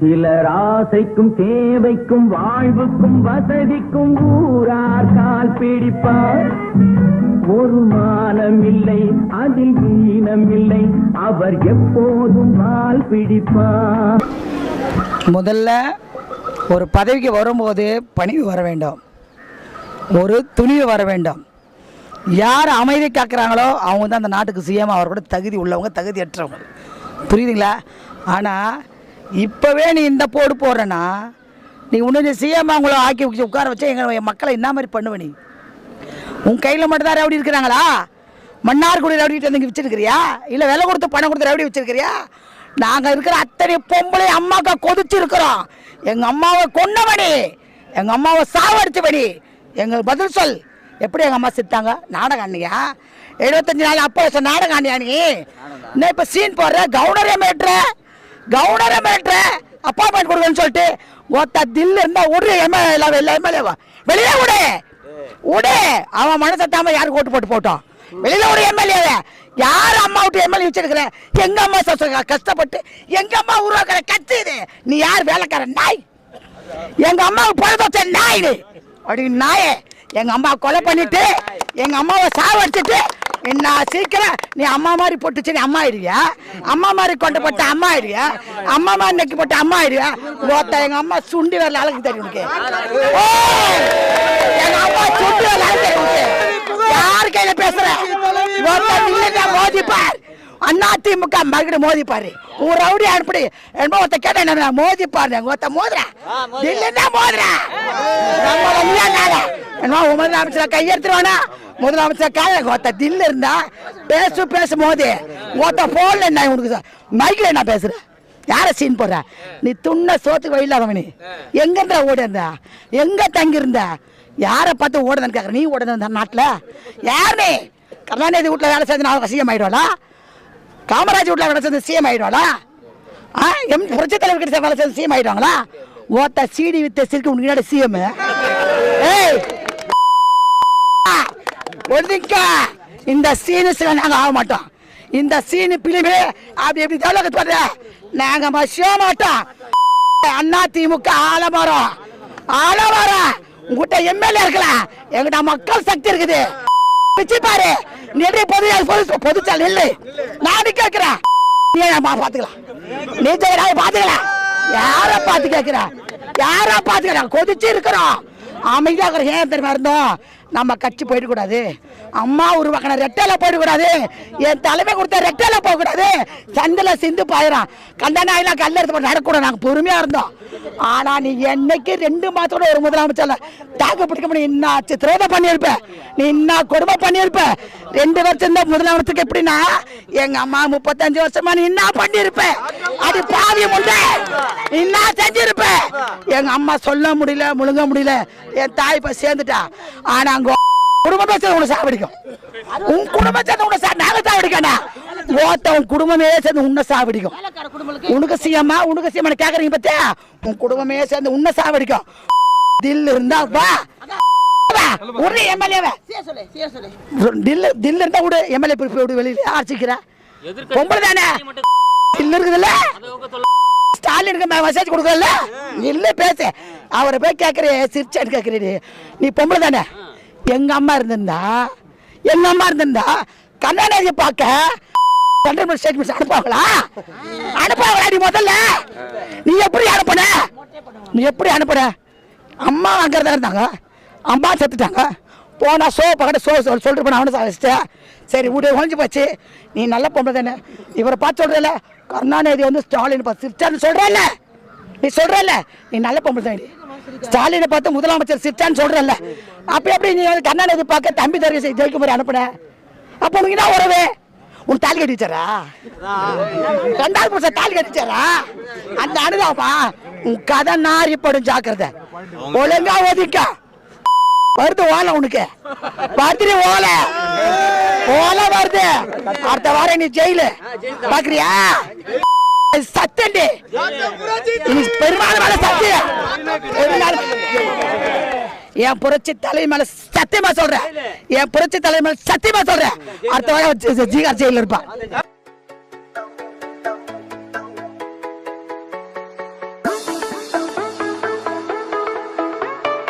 சிலர் ஆசைக்கும் தேவைக்கும் வாழ்வுக்கும் வசதிக்கும் ஊரார் கால் பிடிப்பார். ஒரு மானம் இல்லை அதில் வீனம் இல்லை அவர் எப்போதும் கால் பிடிப்பார். முதல்ல ஒரு பதவிக்கு வரும்போது பணிவு வர வேண்டும். ஒரு துணிவு வர வேண்டும். யார் அமைதி காக்குறாங்களோ அவங்க தான் அந்த நாட்டுக்கு சிஎம் அவர் கூட தகுதி உள்ளவங்க தகுதியற்றவங்க. புரியுதுங்களா? ஆனால் இப்போவே நீ இந்த போடு போடுறேன்னா நீ இன்னும் சிஎம் அவங்கள ஆக்கி வச்சு உட்கார வச்சா எங்கள் மக்களை என்ன மாதிரி பண்ணுவ நீ? உன் கையில் மட்டும் தான் ரவுடி இருக்கிறாங்களா? மன்னார்குடி ரவுடிட்டு வந்து வச்சிருக்கிறியா? இல்லை விலை கொடுத்து பணம் கொடுத்து ரவுடி வச்சிருக்கிறியா? நாங்கள் இருக்கிற அத்தனை பொம்பளை அம்மாக்கா கொதிச்சிருக்கிறோம். எங்கள் அம்மாவை கொன்னபடி எங்கள் அம்மாவை சாவடிச்சபடி எங்களுக்கு பதில் சொல். எப்படி எங்கள் அம்மா செத்தாங்க நாடகம் அண்ணியா எழுபத்தஞ்சு நாள் அப்போ நாடகம் அண்ணியா நீ? இன்னும் இப்போ சீன் போடுற? கவுனரே மேட்டுற கவுனரே மிரட்டுற அப்பாயின்மெண்ட் கொடுக்கணும்னு சொல்லிட்டு ஒத்த தில்லு இருந்தா விடு எம்எல்ஏ இல்லை எம்எல்ஏவா? வெளியே விடு விடு அவன் மனசை தாம யாருக்கு ஓட்டு போட்டு போட்டோம்? வெளியில ஒரு எம்எல்ஏ யார் அம்மா விட்டு எம்எல்ஏ வச்சிருக்கிற? எங்க அம்மா கஷ்டப்பட்டு எங்க அம்மா உருவாக்குற கட்சி இது? நீ யார் வேலைக்கார? நாய்! எங்க அம்மாவுக்கு பொழுது வச்ச நாய் இது. அப்படி நாயே! எங்க அம்மா கொலை பண்ணிட்டு எங்க அம்மாவை சாவடிச்சிட்டு என்ன சீக்கிரம் நீ அம்மா மாதிரி போட்டுச்சு நீ அம்மா ஆயிடுவியா? அம்மா மாதிரி கொண்டு போட்ட அம்மா ஆயிடுவியா? அம்மா மாதிரி நெக்கி போட்ட அம்மா ஆயிடுவியா? ஓத்த எங்க அம்மா சுண்டி வரல அழகு தெரியும் உனக்கு. எங்க அம்மா சுண்டி வரல அழகு தெரியும் யார் கையில பேசுற? ஒருத்த நில்லுங்க மோதி அண்ணா திமுக மறுபடியும் மோதி பாரு உன் ரவுடி அனுப்பி என்ன ஒருத்த கேட்ட என்ன மோதி பாரு ஒருத்த மோதுற. இல்லைன்னா மோதுற. நம்மள இல்லைன்னால என்ன முதலமைச்சர் கையெடுத்துருவானா? முதலமைச்சர் கால ஒருத்த தில்லு இருந்தா பேசு பேசும் போதே ஒருத்த போன்ல என்ன உனக்கு? மைக்கில் என்ன பேசுற? யார சீன் போடுற? நீ துண்ண சோத்துக்கு வழி இல்லாதவனி எங்க இருந்தா ஓடி இருந்தா எங்க தங்கி யாரை பார்த்து ஓடுதான்னு கேட்குற நீ ஓடுன இந்த யார் நீ? கருணாநிதி வீட்டில் வேலை செஞ்சு நான் சிஎம் ஆயிடுவாளா? காமராஜ் வீட்டில் வேலை செஞ்சு சிஎம் ஆயிடுவாளா? ஆ எம் புரட்சி தலைவர் கிட்ட வேலை செஞ்சு சிஎம் ஆயிடுவாங்களா? ஓத்த சீடி வித்த சிரிக்கு உனக்கு சிஎம் ஏய்! ஒதுங்க இந்த சீனு சில நாங்கள் ஆக மாட்டோம். இந்த சீனு பிலிமு அப்படி எப்படி டெவலப் பண்ற நாங்கள் மசிய மாட்டோம். அண்ணா திமுக ஆலமரம். ஆலமரம். உங்ககிட்ட எம்எல்ஏ இருக்கலாம் எங்கிட்ட மக்கள் சக்தி இருக்குது. பிச்சு பாரு. நெடி பொது பொது பொதுச்சால் இல்லை நானு கேட்கிறேன் நீ அம்மா பாத்துக்கலாம் நீ ஜெயராஜ பாத்துக்கலாம் யார பார்த்து கேட்கிற யார பார்த்துக்கிறா கொதிச்சு இருக்கிறோம். அமைதியாக இருக்கிற ஏன் தெரியுமா இருந்தோம்? நம்ம கட்சி போயிடக்கூடாது. அம்மா உருவாக்கின ரெட்டையில போயிடக்கூடாது. என் தலைமை கொடுத்த ரெட்டையில போகக்கூடாது. சந்தில் சிந்து பாயிரம் கண்டனாயெல்லாம் கல்ல எடுத்து நடக்கூடாது நாங்கள் பொறுமையாக இருந்தோம். ஆனால் நீ என்னைக்கு ரெண்டு மாதத்தோட ஒரு முதலமைச்சர்ல தாக்கு பிடிக்க முடியும்? என்ன சித்திரவதை பண்ணியிருப்ப. நீ என்ன கொடுமை பண்ணியிருப்ப. ரெண்டு வருஷம் தான் முதலமைச்சருக்கு எப்படின்னா எங்கள் அம்மா முப்பத்தஞ்சு வருஷமா நீ என்ன பண்ணியிருப்பேன் அது பாவி முண்டை நீ என்ன செஞ்சிருப்ப? எங்க அம்மா சொல்ல முடியல முழுங்க முடியல. என் தாய் இப்ப சேர்ந்துட்டா. ஆனா அங்க குடும்பத்தை சேர்ந்து உன்னை சாவடிக்கும். உன் குடும்பத்தை சேர்ந்து உன்னை சா- நாங்க சாவடிக்கண்டா ஓத்த உன் குடும்பமே சேர்ந்து உன்னை சாவடிக்கும். உனக்கு சிஎம்மா உனக்கு சிஎம் கேக்குறீங்க பத்தியா? உன் குடும்பமே சேர்ந்து உன்னை சாவடிக்கும். தில் இருந்தா வா. உடனே எம்எல்ஏவை தில்லு தில்லு இருந்தா விடு. எம்எல்ஏ வெளியில. ஆர்ச்சிக்கிற பொம்பளை தானே? தில்லு இருக்குதுல்ல? ஸ்டாலின் இருக்க மெசேஜ் கொடுக்கல இல்ல பேசு. அவரை போய் கேட்கறே சிரிச்சான்னு கேட்கறீ நீ பொம்பளை தானே? எங்க அம்மா இருந்திருந்தா? எங்க அம்மா இருந்திருந்தா? கருணாநிதியை பார்க்க சென்ட்ரல் ஸ்டேட்மெண்ட் அனுப்புவாங்களா? அனுப்புவாங்களா நீ முதல்ல? நீ எப்படி அனுப்புன? நீ எப்படி அனுப்புன? அம்மா அங்கே இருந்தாங்க. அம்மா செத்துட்டாங்க. போனால் சோ பக்கத்து சோ சொல் சொல்லிட்டு போன அவனை சாதிச்சிட்டேன் சரி வீடு ஒழிஞ்சு போச்சு. நீ நல்ல பொம்பளை தானே. இவரை பார்த்து சொல்கிறதில்ல கருணாநிதி வந்து ஸ்டாலின் பார்த்து சிரிச்சான்னு சொல்றல நீ சொல்றல நீ நல்ல பொம்பளை தான். ஸ்டாலினை பார்த்து முதலமைச்சர் சிரிச்சான்னு சொல்றல அப்படி எப்படி நீ வந்து கருணாநிதி பார்க்க தம்பி தருகை ஜெயிக்க மாதிரி அனுப்புன. அப்போ உனக்கு என்ன உறவு? உன் தாலி கட்டி வச்சாரா ரெண்டாவது புருஷன் தாலி கட்டிச்சாரா? அந்த அனுதாபா உன் கதை நாரிப்படும் ஜாக்கிரதை. ஒழுங்கா ஒதுக்க வருது ஓலை உனக்கு. பத்திரி ஓலை. ஓலை வருது அடுத்த வாரம் நீ ஜெயிலு பாக்குறியா சத்தண்டி பெருமாள் மேல சத்தியம் பெருமாள் என் புரட்சி தலை மேல சத்தியமா சொல்றேன் என் புரட்சி தலை மேல சத்தியமா சொல்றேன் அடுத்த வாரம் ஜீகார் ஜெயில இருப்பான்